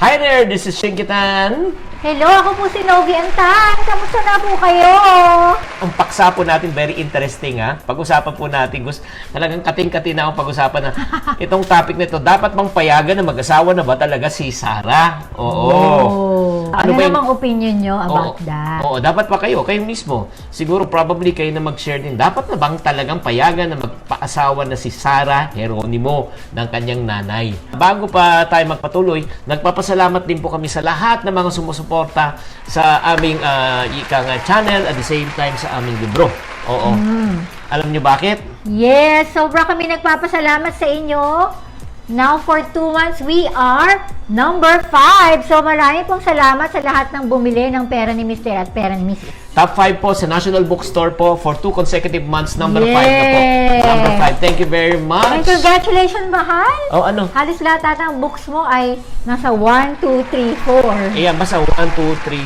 Hi there, this is Shinkitan. Hello, ako po si Novi Antan. Kamusta na po kayo? Ang paksa po natin, very interesting ha. Pag-usapan po natin, gusto, talagang kating-kati na akong pag-usapan na itong topic na ito, dapat bang payagan na mag-asawa na ba talaga si Sarah? Oo. Ano, ba yung- namang opinion nyo about Oo. that? Oo, dapat pa kayo, kayo mismo. Siguro probably kayo na mag-share din. Dapat na bang talagang payagan na magpaasawa na si Sarah Geronimo ng kanyang nanay? Bago pa tayo magpatuloy, nagpapasalamat din po kami sa lahat ng mga sumusuporta sa aming uh, ikang channel at the same time sa aming libro. Oo. Hmm. Alam nyo bakit? Yes, sobra kami nagpapasalamat sa inyo. Now, for two months, we are number five. So, marami pong salamat sa lahat ng bumili ng pera ni Mr. at pera ni Mrs. Top 5 po sa National Bookstore po for two consecutive months. Number 5 na po. Yes! Number 5. Thank you very And much. congratulations, mahal! Oh, ano? Halos lahat ata ng books mo ay nasa 1, 2, 3, 4. Ayan, basta 1, 2, 3,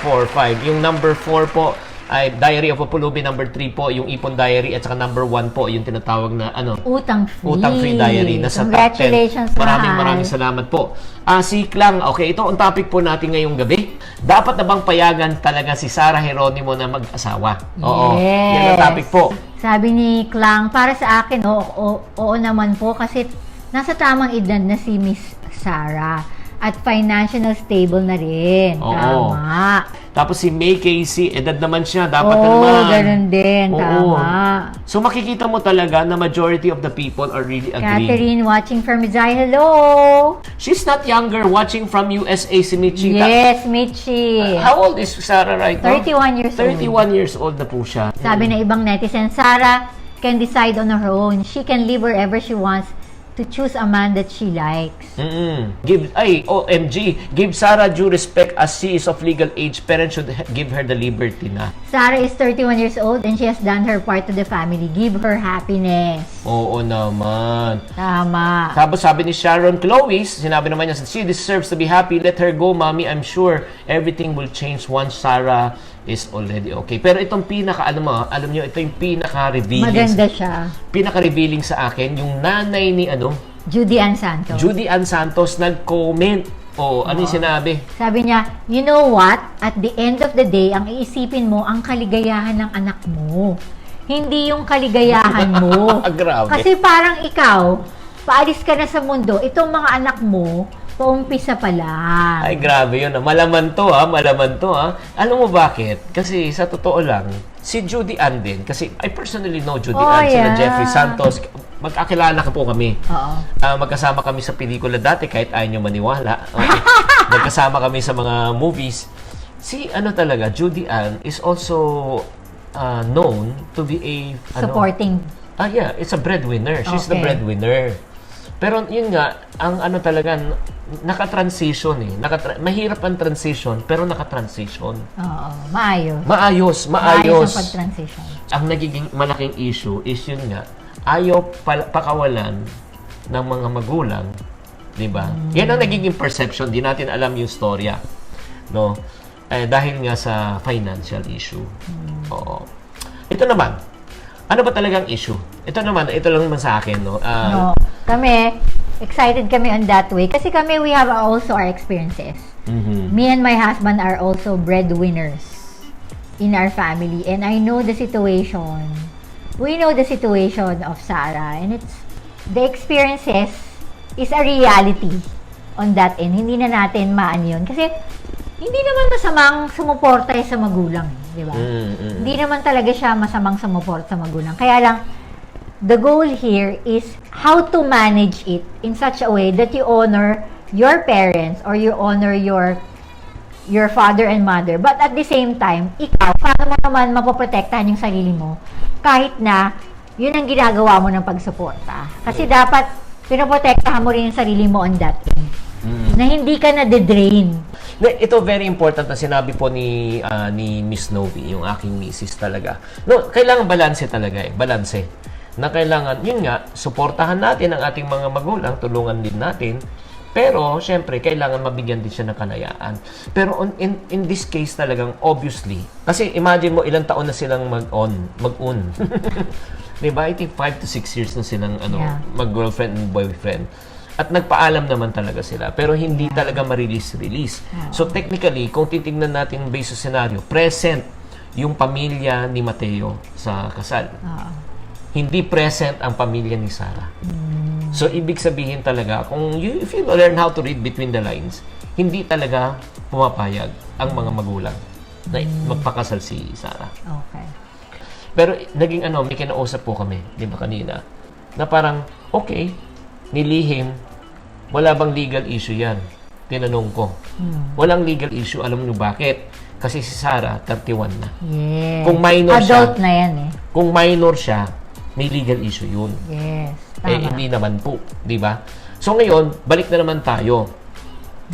4, 5. Yung number 4 po ay Diary of a Pulubi. Number 3 po, yung Ipon Diary. At saka number 1 po, yung tinatawag na ano, Utang free. Utang Free Diary. Nasa top 10. Congratulations, Maraming maraming salamat po. Ah, si Klang, okay, ito ang topic po natin ngayong gabi. Dapat na bang payagan talaga si Sarah Geronimo na mag-asawa? Oo. Yes. Yan ang topic po. Sabi ni Klang, para sa akin, oo, oo, oo naman po kasi nasa tamang edad na si Miss Sarah at financial stable na rin. Oo. Tama. Tapos si May Casey, edad naman siya. Dapat Oo, naman. ganun din. Oo. Tama. So makikita mo talaga na majority of the people are really agreeing. Catherine watching from Mizay, hello! She's not younger, watching from USA si Michi. Yes, Michi. How old is Sarah right now? 31 years old. 31 years old na po siya. Sabi na ibang netizen, Sarah can decide on her own. She can live wherever she wants to choose a man that she likes. Mm-mm. Give, ay, OMG, give Sarah due respect as she is of legal age. Parents should give her the liberty na. Sarah is 31 years old and she has done her part to the family. Give her happiness. Oo naman. Tama. Tapos sabi ni Sharon Chloe, sinabi naman niya, she deserves to be happy. Let her go, mommy. I'm sure everything will change once Sarah is already okay. Pero itong pinaka, alam mo, alam niyo, ito yung pinaka-revealing. Maganda siya. Pinaka-revealing sa akin, yung nanay ni, ano, Judy Ann Santos. Judy Ann Santos, nag-comment. O, ano yung sinabi? Sabi niya, you know what? At the end of the day, ang iisipin mo, ang kaligayahan ng anak mo. Hindi yung kaligayahan mo. Grabe. Kasi parang ikaw, paalis ka na sa mundo, itong mga anak mo, paumpisa pa lang. Ay, grabe yun. ah. Malaman to, ha? Malaman to, ha? Alam mo bakit? Kasi sa totoo lang, si Judy Ann din, kasi I personally know Judy Oh, Ann, sila yeah. Jeffrey Santos, magkakilala ka po kami. Oo. Ah, magkasama kami sa pelikula dati kahit ayaw nyo maniwala. Okay. magkasama kami sa mga movies. Si ano talaga, Judy Ann is also ah, known to be a ano, Supporting. Ah, yeah, it's a breadwinner. She's the Okay. breadwinner. Pero yun nga, ang ano talaga, naka-transition eh. Naka mahirap ang transition, pero naka-transition. Oo. Maayos. Maayos, Maayos maayos. ang pag-transition. Ang nagiging malaking issue is yun nga, ayaw pakawalan ng mga magulang, di ba? Yan ang nagiging perception, di natin alam yung storya. No? Eh, dahil nga sa financial issue. Oo. Ito naman, ano ba talagang issue? Ito naman, ito lang naman sa akin, no? Ah, No. Kami, excited kami on that way. Kasi kami, we have also our experiences. mhm. Me and my husband are also breadwinners in our family. And I know the situation. We know the situation of Sarah. And it's, the experiences is a reality on that end. Hindi na natin maan yun. Kasi, hindi naman masamang sumuporta sa magulang. Di ba? Mm, mm. Hindi naman talaga siya masamang sumuporta sa magulang. Kaya lang, the goal here is how to manage it in such a way that you honor your parents or you honor your your father and mother. But at the same time, ikaw, paano mo naman mapoprotektahan yung sarili mo kahit na yun ang ginagawa mo ng pagsuporta. Kasi dapat pinoprotektahan mo rin yung sarili mo on that end. Mm. Na hindi ka na de-drain. Na- Ito very important na sinabi po ni ah, ni Miss Novi, yung aking misis talaga. No, kailangan balanse talaga eh, balanse. Na kailangan, yun nga, suportahan natin ang ating mga magulang, tulungan din natin. Pero, syempre, kailangan mabigyan din siya ng kalayaan. Pero on, in, in this case talagang, obviously, kasi imagine mo ilang taon na silang mag-on, mag-un. Di ba? I think 5 to 6 years na silang ano, Yeah. mag-girlfriend and boyfriend. At nagpaalam naman talaga sila. Pero hindi talaga ma-release-release. So technically, kung titingnan natin based sa scenario, present yung pamilya ni Mateo sa kasal. Oo. Hindi present ang pamilya ni Sarah. So, ibig sabihin talaga, kung you, if you learn how to read between the lines, hindi talaga pumapayag ang mga magulang na magpakasal si Sarah. Okay. Pero naging ano, may kinausap po kami, di ba kanina, na parang, okay, nilihim, wala bang legal issue yan? Tinanong ko. Walang legal issue, alam niyo bakit? Kasi si Sarah, 31 na. Yes. Kung minor Adult siya. na yan eh. Kung minor siya, may legal issue yun. Yes. Tama. Eh, hindi naman po. Di ba? So ngayon, balik na naman tayo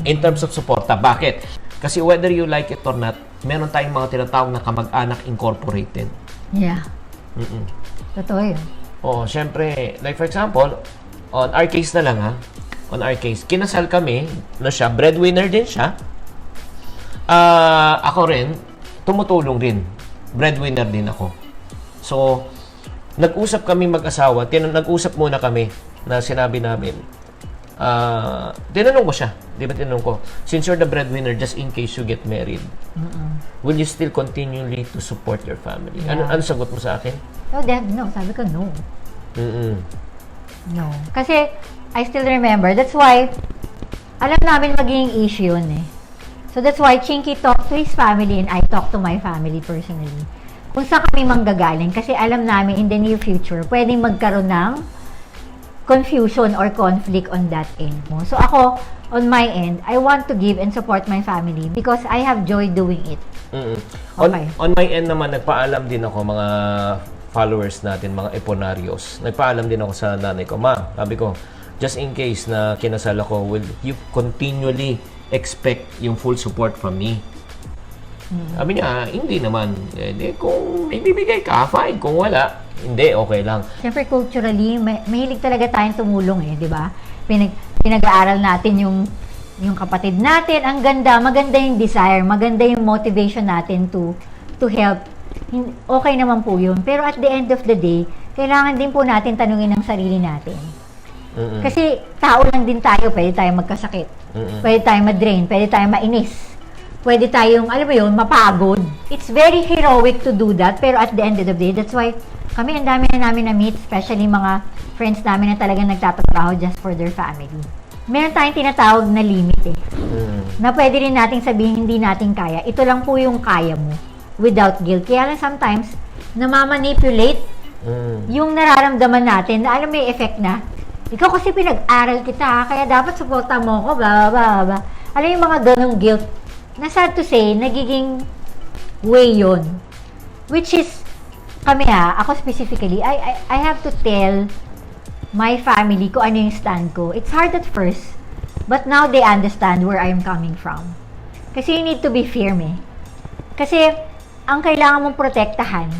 in terms of suporta. Bakit? Kasi whether you like it or not, meron tayong mga tinatawag na kamag-anak incorporated. Yeah. Mm-mm. Totoo yun. Oo, syempre, like for example, on our case na lang ha, on our case, kinasal kami, no siya, breadwinner din siya. Ah, ako rin, tumutulong din. Breadwinner din ako. So, nag-usap kami mag-asawa, tin- nag-usap muna kami na sinabi namin, ah, tinanong ko siya, di ba tinanong ko, since you're the breadwinner, just in case you get married, will you still continually to support your family? Ano, Yeah. ano sagot mo sa akin? No, Dad, no. Sabi ko, no. Mm-mm. No. Kasi, I still remember. That's why, alam namin magiging issue yun eh. So that's why Chinky talked to his family and I talked to my family personally. Kung saan kami manggagaling. Kasi alam namin in the near future, pwedeng magkaroon ng confusion or conflict on that end mo. So ako, on my end, I want to give and support my family because I have joy doing it. Mm-mm. On, Okay. on my end naman, nagpaalam din ako mga followers natin, mga eponarios. Nagpaalam din ako sa nanay ko, Ma, sabi ko, just in case na kinasal ako, will you continually expect yung full support from me? Sabi niya, hindi naman. Eh, di, kung may bibigay ka, fine. Kung wala, hindi, okay lang. Siyempre, culturally, may, mahilig talaga tayong tumulong eh, di ba? Pinag, pinag-aaral natin yung yung kapatid natin, ang ganda, maganda yung desire, maganda yung motivation natin to to help. Okay naman po yun. Pero at the end of the day, kailangan din po natin tanungin ang sarili natin. Mm-mm. Kasi tao lang din tayo, pwede tayong magkasakit. Mm-mm. Pwede tayong ma-drain, pwede tayong mainis. Pwede tayong, alam mo yun, mapagod. It's very heroic to do that, pero at the end of the day, that's why kami ang dami na namin na-meet, especially mga friends namin na talagang nagtatrabaho just for their family. Meron tayong tinatawag na limit eh. Mm. Na pwede rin nating sabihin hindi natin kaya. Ito lang po yung kaya mo without guilt. Kaya lang sometimes, namamanipulate Mm. yung nararamdaman natin na alam may effect na, ikaw kasi pinag-aral kita, kaya dapat suporta mo ko, blah, blah, blah, blah. Alam yung mga ganong guilt, na sad to say, nagiging way yon Which is, kami ha, ako specifically, I, I, I have to tell my family kung ano yung stand ko. It's hard at first, but now they understand where I'm coming from. Kasi you need to be firm eh. Kasi, ang kailangan mong protektahan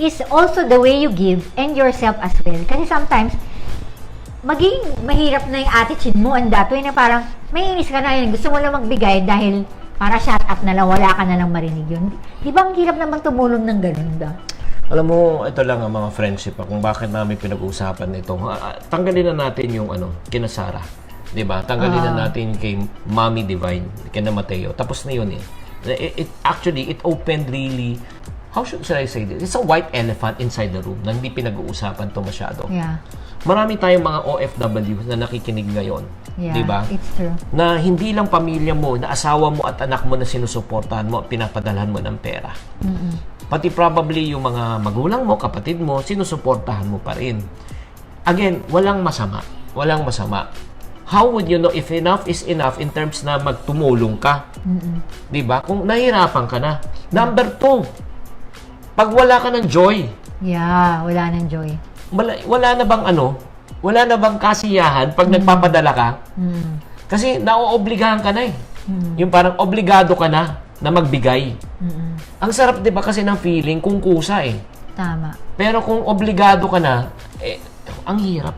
is also the way you give and yourself as well. Kasi sometimes, maging mahirap na yung attitude mo and that way na parang may inis ka na yun. Gusto mo lang magbigay dahil para shut up na lang, wala ka na lang marinig yun. Di ba ang hirap naman tumulong ng ganun ba? Alam mo, ito lang ang mga friendship ah, kung bakit namin pinag-uusapan ito. Ah, ah, Tanggalin na natin yung ano, kina Sarah. 'Di ba? Tanggalin na Ah. natin kay Mommy Divine, kina Mateo. Tapos na yun eh. It, it- actually it opened really How should, should I say this? It's a white elephant inside the room na hindi pinag-uusapan to masyado. Yeah. Marami tayong mga OFW na nakikinig ngayon. Yeah. 'Di ba? It's true. na hindi lang pamilya mo, na asawa mo at anak mo na sinusuportahan mo at pinapadalhan mo ng pera. Pati probably yung mga magulang mo, kapatid mo, sinusuportahan mo pa rin. Again, walang masama. Walang masama. How would you know if enough is enough in terms na magtumulong ka? 'Di ba? Kung nahirapan ka na. Number two, pag wala ka ng joy, Yeah, wala nang joy. wala, wala na bang ano? Wala na bang kasiyahan pag nagpapadala ka? Mm. Kasi naoobligahan ka na eh. Mm. Yung parang obligado ka na na magbigay. Mm-mm. Ang sarap 'di ba kasi ng feeling kung kusa eh. Tama. Pero kung obligado ka na, eh, ang hirap.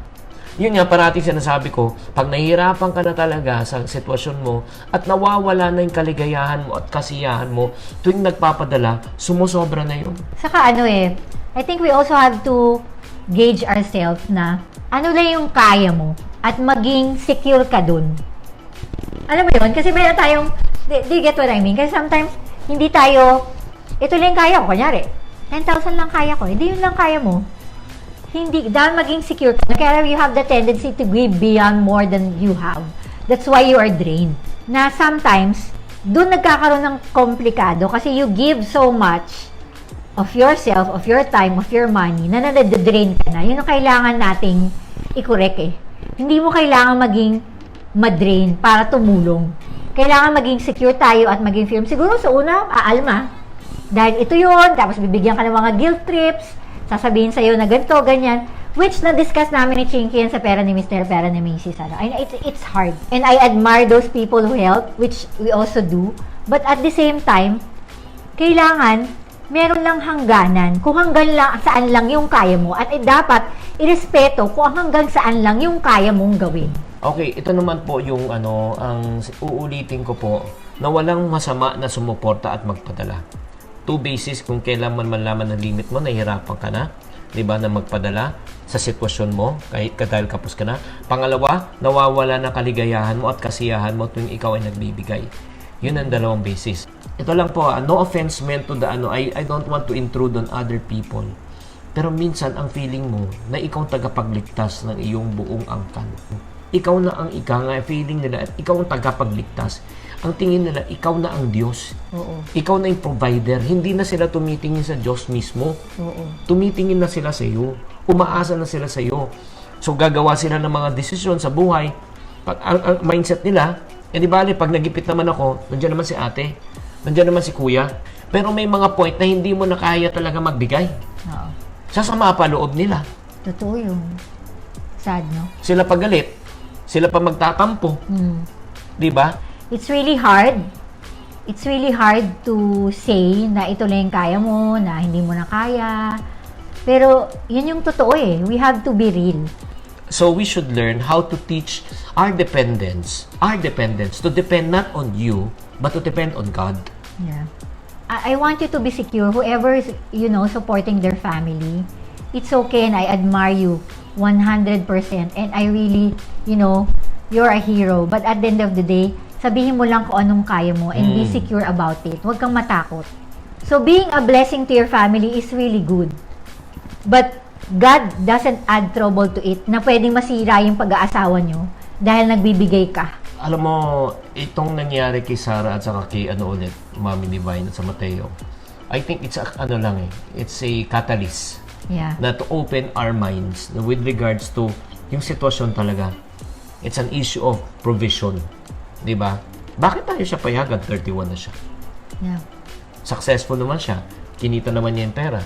Yun nga, parating sinasabi ko, pag nahihirapan ka na talaga sa sitwasyon mo at nawawala na yung kaligayahan mo at kasiyahan mo tuwing nagpapadala, sumusobra na yun. Saka ano eh, I think we also have to gauge ourselves na ano lang yung kaya mo at maging secure ka dun. Alam mo yun? Kasi meron tayong, do, you get what I mean? Kasi sometimes, hindi tayo, ito lang yung kaya ko. Kunyari, 10,000 lang kaya ko. Hindi yun lang kaya mo. Hindi, dahil maging secure ka. Kaya you have the tendency to give beyond more than you have. That's why you are drained. Na sometimes, doon nagkakaroon ng komplikado kasi you give so much of yourself, of your time, of your money, na nadadrain ka na. Yun ang kailangan nating i-correct eh. Hindi mo kailangan maging madrain para tumulong. Kailangan maging secure tayo at maging firm. Siguro sa una, aalma. Dahil ito yun, tapos bibigyan ka ng mga guilt trips, sasabihin sa'yo na ganito, ganyan. Which na-discuss namin ni Chinky yan sa pera ni Mr. Pera ni Mrs. Ano. And it's, it's hard. And I admire those people who help, which we also do. But at the same time, kailangan meron lang hangganan. Kung hanggang lang, saan lang yung kaya mo. At eh, dapat, irespeto kung hanggang saan lang yung kaya mong gawin. Okay, ito naman po yung ano, ang uulitin ko po na walang masama na sumuporta at magpadala. Two basis kung kailan man malaman ng limit mo, nahihirapan ka na, 'di ba, na magpadala sa sitwasyon mo kahit ka dahil kapos ka na. Pangalawa, nawawala na kaligayahan mo at kasiyahan mo tuwing ikaw ay nagbibigay. Yun ang dalawang basis. Ito lang po, ah, no offense meant to the ano, I, I don't want to intrude on other people. Pero minsan ang feeling mo na ikaw tagapagligtas ng iyong buong angkan. Ikaw na ang ika nga feeling nila at ikaw ang tagapagligtas. Ang tingin nila, ikaw na ang Diyos. Oo. Ikaw na yung provider. Hindi na sila tumitingin sa Diyos mismo. Oo. Tumitingin na sila sa iyo. Umaasa na sila sa iyo. So gagawa sila ng mga desisyon sa buhay. Pag ang, ang mindset nila, eh di bale, pag nagipit naman ako, nandiyan naman si ate, nandiyan naman si kuya. Pero may mga point na hindi mo na kaya talaga magbigay. Oo. Sasama pa loob nila. Totoo yun. Sad, no? Sila pagalit, sila pa magtatampo, Hmm. 'di ba? It's really hard. It's really hard to say na ito lang yung kaya mo, na hindi mo na kaya. Pero, yun yung totoo eh. We have to be real. So we should learn how to teach our dependents, our dependents to depend not on you, but to depend on God. Yeah. I, I want you to be secure. Whoever is, you know, supporting their family, it's okay and I admire you 100%. And I really, you know, you're a hero. But at the end of the day, sabihin mo lang kung anong kaya mo and be Mm. secure about it. Huwag kang matakot. So being a blessing to your family is really good. But God doesn't add trouble to it na pwedeng masira yung pag-aasawa nyo dahil nagbibigay ka. Alam mo, itong nangyari kay Sarah at saka kay ano ulit, Mami Divine at sa Mateo, I think it's a, ano lang eh, it's a catalyst Yeah. na to open our minds with regards to yung sitwasyon talaga. It's an issue of provision. 'Di ba? Bakit tayo siya payagan? 31 na siya. Yeah. Successful naman siya. Kinita naman niya yung pera.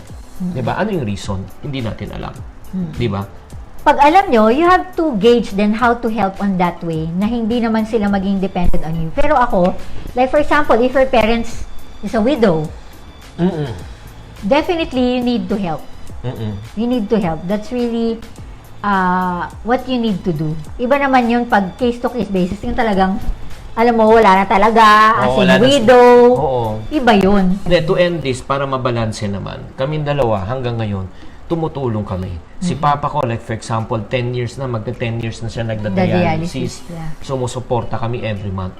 'Di ba? Ano yung reason? Hindi natin alam. 'Di ba? Pag alam nyo, you have to gauge then how to help on that way na hindi naman sila maging dependent on you. Pero ako, like for example, if your parents is a widow, Mm-mm. definitely you need to help. Mm-mm. You need to help. That's really uh, what you need to do. Iba naman yun pag case-to-case basis. Yung talagang, alam mo, wala na talaga, as Oo, in wala na si- widow. Oo. Iba yun. Hindi, to end this, para mabalanse naman, kaming dalawa hanggang ngayon, tumutulong kami. Si Papa ko, like for example, 10 years na, magta 10 years na siya nagda-dialysis. dialysis, yeah. Sumusuporta kami every month.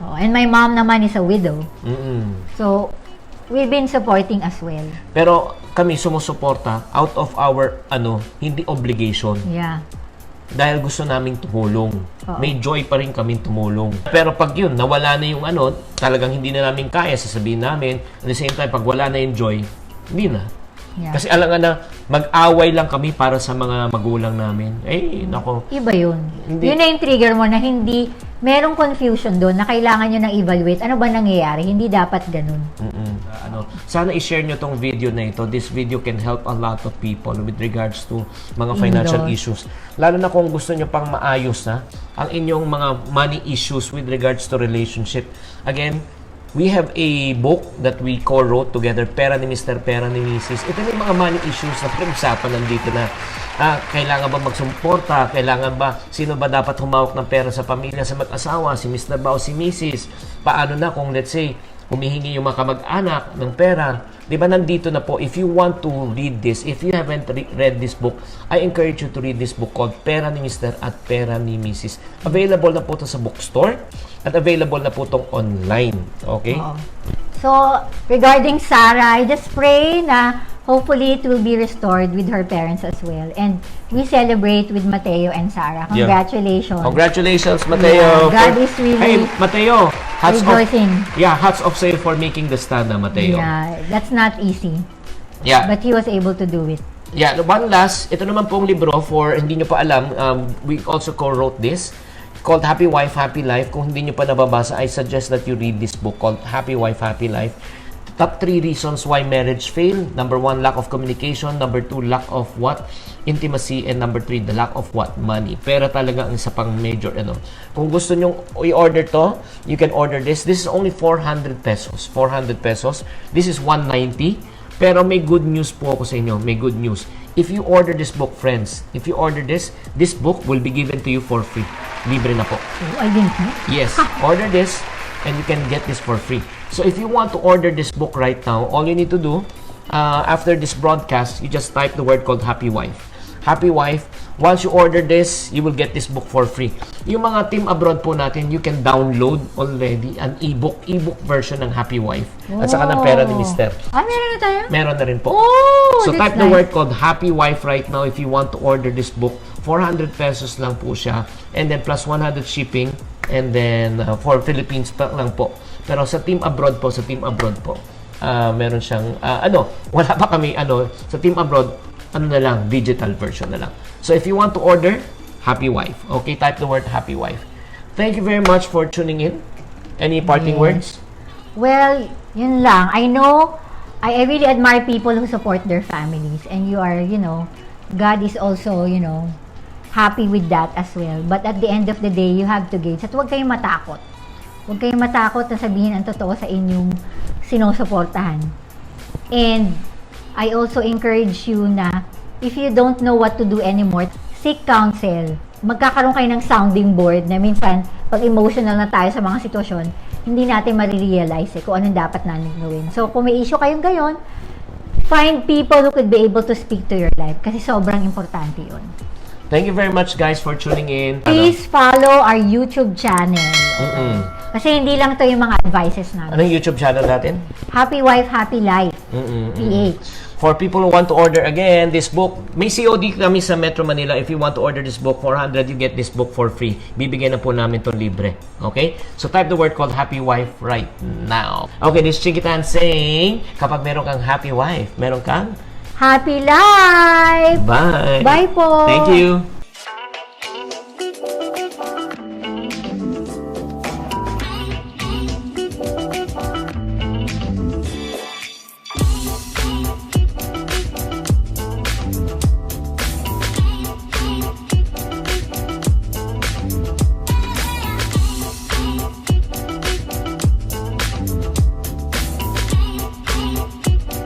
Oh, and my mom naman is a widow. Mm-mm. So, we've been supporting as well. Pero kami sumusuporta out of our ano, hindi obligation. Yeah. Dahil gusto naming tumulong. Oo. May joy pa rin kaming tumulong. Pero pag yun, nawala na yung ano, talagang hindi na namin kaya, sasabihin namin. At the same time, pag wala na yung joy, hindi na. Yeah. Kasi alam nga na, mag-away lang kami para sa mga magulang namin. Eh, nako. Iba yun. Hindi. Yun na yung trigger mo na hindi, merong confusion doon na kailangan nyo nang evaluate. Ano ba nangyayari? Hindi dapat ganun. Mm-mm. Ano, sana i-share nyo tong video na ito. This video can help a lot of people with regards to mga financial In-laws. issues. Lalo na kung gusto nyo pang maayos na ang inyong mga money issues with regards to relationship. Again, we have a book that we co-wrote together, Pera ni Mr. Pera ni Mrs. Ito yung mga money issues na pinag-usapan nandito na ah, kailangan ba magsumporta? Kailangan ba, sino ba dapat humawak ng pera sa pamilya, sa mag-asawa? Si Mr. ba o si Mrs.? Paano na kung let's say, humihingi yung mga kamag-anak ng pera, di ba nandito na po, if you want to read this, if you haven't re- read this book, I encourage you to read this book called Pera ni Mr. at Pera ni Mrs. Available na po ito sa bookstore at available na po itong online. Okay? Oo. So, regarding Sarah, I just pray na hopefully it will be restored with her parents as well. And we celebrate with Mateo and Sarah. Yeah. Congratulations. Congratulations, Mateo. Yeah, God for- is really Hey, Mateo. Hats off. rejoicing. Yeah, hats off sa'yo for making the stand, ah, Mateo. Yeah, that's not easy. Yeah. But he was able to do it. Yeah, one last, ito naman pong libro for hindi nyo pa alam, um, we also co-wrote this called Happy Wife, Happy Life. Kung hindi nyo pa nababasa, I suggest that you read this book called Happy Wife, Happy Life. Top three reasons why marriage fail. Number one, lack of communication. Number two, lack of what? Intimacy. And number three, the lack of what? Money. Pera talaga ang isa pang major. Ano. Kung gusto nyo i-order to, you can order this. This is only 400 pesos. 400 pesos. This is 190. Pero may good news po ako sa inyo. May good news. If you order this book, friends, if you order this, this book will be given to you for free. Libre na po. Oh, I didn't know. Yes, order this and you can get this for free. So if you want to order this book right now, all you need to do uh, after this broadcast, you just type the word called Happy Wife. Happy Wife. Once you order this, you will get this book for free. Yung mga team abroad po natin, you can download already an ebook, ebook version ng Happy Wife. At saka ng pera ni Mister. Ah, meron na tayo? Meron na rin po. Oh, so type the nice. word called Happy Wife right now if you want to order this book. 400 pesos lang po siya. And then plus 100 shipping. And then uh, for Philippines pa lang po. Pero sa team abroad po, sa team abroad po, ah, meron siyang, ah, ano, wala pa kami, ano, sa team abroad, ano na lang, digital version na lang. So if you want to order, Happy Wife. Okay, type the word Happy Wife. Thank you very much for tuning in. Any parting Yes. words? Well, yun lang. I know, I, I really admire people who support their families. And you are, you know, God is also, you know, happy with that as well. But at the end of the day, you have to gauge. At huwag kayong matakot. Huwag kayong matakot na sabihin ang totoo sa inyong sinusuportahan. And I also encourage you na if you don't know what to do anymore, seek counsel. Magkakaroon kayo ng sounding board na minsan, pag emotional na tayo sa mga sitwasyon, hindi natin marirealize eh, kung anong dapat natin gawin. So, kung may issue kayong gayon, find people who could be able to speak to your life kasi sobrang importante yun. Thank you very much guys for tuning in. Please follow our YouTube channel. Mm-mm. Kasi hindi lang to yung mga advices namin. Anong YouTube channel natin? Happy Wife, Happy Life. Mm-mm. PH. For people who want to order again this book, may COD kami sa Metro Manila. If you want to order this book, 400, you get this book for free. Bibigyan na po namin to libre. Okay? So type the word called Happy Wife right now. Okay, this is Chinkitan saying, kapag meron kang happy wife, meron kang Happy Life! bye. Bye po! Thank you.